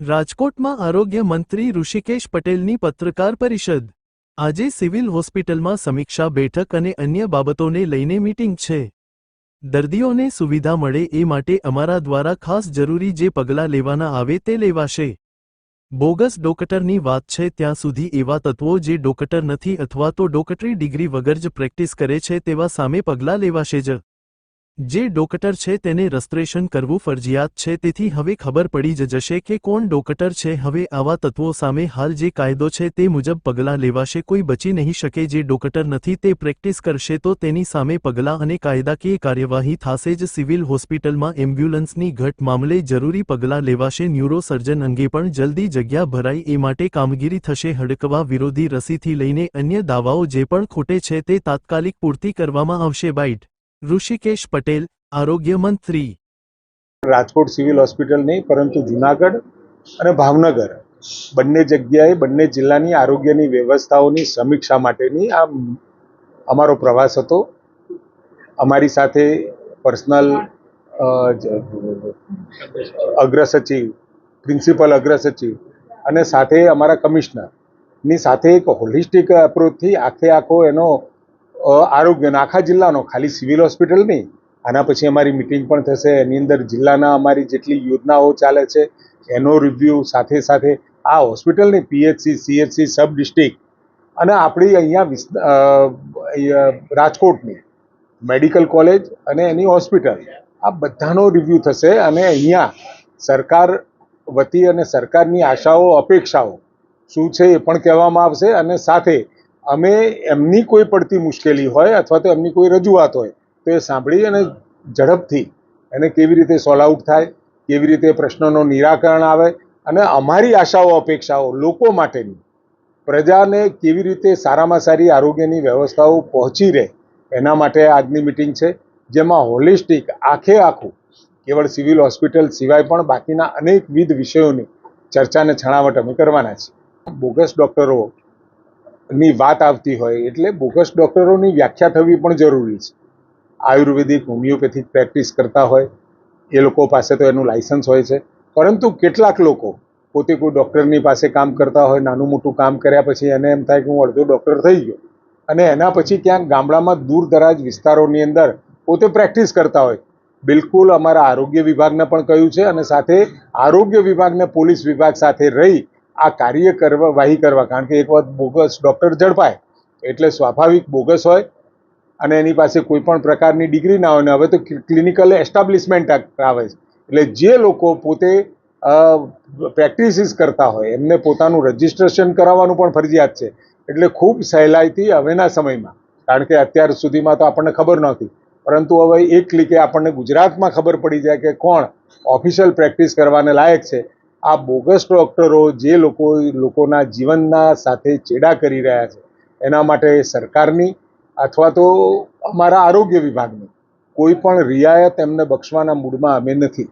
રાજકોટમાં આરોગ્ય મંત્રી ઋષિકેશ પટેલની પત્રકાર પરિષદ. આજે સિવિલ હોસ્પિટલમાં સમીક્ષા બેઠક અને અન્ય બાબતોને લઈને મીટિંગ છે. દર્દીઓને સુવિધા મળે એ માટે અમારા દ્વારા ખાસ જરૂરી જે પગલાં લેવાના આવે તે લેવાશે. બોગસ ડોક્ટરની વાત છે ત્યાં સુધી એવા તત્વો જે ડોક્ટર નથી અથવા તો ડોક્ટરી ડિગ્રી વગર જ પ્રેક્ટિસ કરે છે તેવા સામે પગલાં લેવાશે જ. જે ડોક્ટર છે તેને રસ્ત્રેશન કરવું ફરજિયાત છે, તેથી હવે ખબર પડી જ જશે કે કોણ ડોક્ટર છે. હવે આવા તત્વો સામે હાલ જે કાયદો છે તે મુજબ પગલાં લેવાશે. કોઈ બચી નહીં શકે જે ડોક્ટર નથી, તે પ્રેક્ટિસ કરશે તો તેની સામે પગલાં અને કાયદાકીય કાર્યવાહી થશે જ. સિવિલ હોસ્પિટલમાં એમ્બ્યુલન્સની ઘટ મામલે જરૂરી પગલાં લેવાશે. ન્યુરોસર્જન અંગે પણ જલ્દી જગ્યા ભરાય. એ માટે કામગીરી થશે. હડકવા વિરોધી રસીથી લઈને અન્ય દાવાઓ જે પણ ખોટે છે તે તાત્કાલિક પૂર્તિ કરવામાં આવશે. બાઇટ ઋષિકેશ પટેલ, આરોગ્ય મંત્રી. રાજકોટ સિવિલ હોસ્પિટલ નહીં, પરંતુ જુનાગઢ અને ભાવનગર. બંને જગ્યાએ, બંને જિલ્લાની આરોગ્યની વ્યવસ્થાઓની સમીક્ષા માટેની આ અમારો પ્રવાસ હતો. અમારી સાથે પર્સનલ અગ્રસચિવ, પ્રિન્સિપલ અગ્રસચિવ અને સાથે અમારા કમિશનરની સાથે એક હોલિસ્ટિક એપ્રોચથી આખે આખો એનો આરોગ્યનો આખા જિલ્લાનો, ખાલી સિવિલ હોસ્પિટલ નહીં. આના પછી અમારી મિટિંગ પણ થશે. એની અંદર જિલ્લાના અમારી જેટલી યોજનાઓ ચાલે છે, એનો રિવ્યૂ સાથે સાથે આ હોસ્પિટલની પીએચસી સીએચસી સબ ડિસ્ટ્રિક્ટ અને આપણી અહીંયા રાજકોટની મેડિકલ કોલેજ અને એની હોસ્પિટલ આ બધાનો રિવ્યૂ થશે અને અહીંયા સરકાર વતી અને સરકારની આશાઓ, અપેક્ષાઓ શું છે એ પણ કહેવામાં આવશે અને સાથે અમે એમની કોઈ પડતી મુશ્કેલી હોય અથવા તો એમની કોઈ રજૂઆત હોય, તો એ સાંભળી અને ઝડપથી એને કેવી રીતે સોલ્વ આઉટ થાય, કેવી રીતે પ્રશ્નોનો નિરાકરણ આવે અને અમારી આશાઓ, અપેક્ષાઓ લોકો માટેની, પ્રજાને કેવી રીતે સારામાં સારી આરોગ્યની વ્યવસ્થાઓ પહોંચી રહે, એના માટે આજની મિટિંગ છે, જેમાં હોલિસ્ટિક, આખે આખું, કેવળ સિવિલ હોસ્પિટલ સિવાય પણ બાકીના અનેકવિધ વિષયોની ચર્ચાને છણાવટ અમે કરવાના છીએ. બોગસ ડૉક્ટરો ની વાત આવતી હોય એટલે બોગસ ડૉક્ટરોની વ્યાખ્યા થવી પણ જરૂરી છે. આયુર્વેદિક, હોમિયોપેથિક પ્રેક્ટિસ કરતા હોય, એ લોકો પાસે તો એનું લાયસન્સ હોય છે. પરંતુ કેટલાક લોકો પોતે કોઈ ડૉક્ટરની પાસે કામ કરતા હોય, નાનું મોટું કામ કર્યા પછી એને એમ થાય કે હું અડધો ડૉક્ટર થઈ ગયો. અને એના પછી ક્યાંક ગામડામાં દૂર દરાજ વિસ્તારોની અંદર પોતે પ્રેક્ટિસ કરતા હોય. બિલકુલ અમારા આરોગ્ય વિભાગને પણ કહ્યું છે અને સાથે આરોગ્ય વિભાગને પોલીસ વિભાગ સાથે રહી આ કાર્ય કરવા, વાહી કરવા, કારણ કે એક વખત બોગસ ડૉક્ટર ઝડપાય, એટલે સ્વાભાવિક બોગસ હોય અને એની પાસે કોઈ પણ પ્રકારની ડિગ્રી ના હોય ને હવે તો ક્લિનિકલ એસ્ટાબ્લિશમેન્ટ આવે છે. એટલે જે લોકો પોતે પ્રેક્ટિસિસ કરતા હોય, એમને પોતાનું રજિસ્ટ્રેશન કરાવવાનું પણ ફરજિયાત છે. એટલે ખૂબ સહેલાઈથી હવેના સમયમાં, કારણ કે અત્યાર સુધીમાં તો આપણને ખબર નહોતી. પરંતુ હવે એક ક્લિકે આપણને ગુજરાતમાં ખબર પડી જાય કે કોણ ઓફિશિયલ પ્રેક્ટિસ કરવાને લાયક છે. આ બોગસ ડૉક્ટરો જે લોકો લોકોના જીવનના સાથે ચેડા કરી રહ્યા છે, એના માટે સરકારની અથવા તો અમારા આરોગ્ય વિભાગની કોઈ પણ રિયાયત એમને બક્ષવાના મૂડમાં અમે નથી.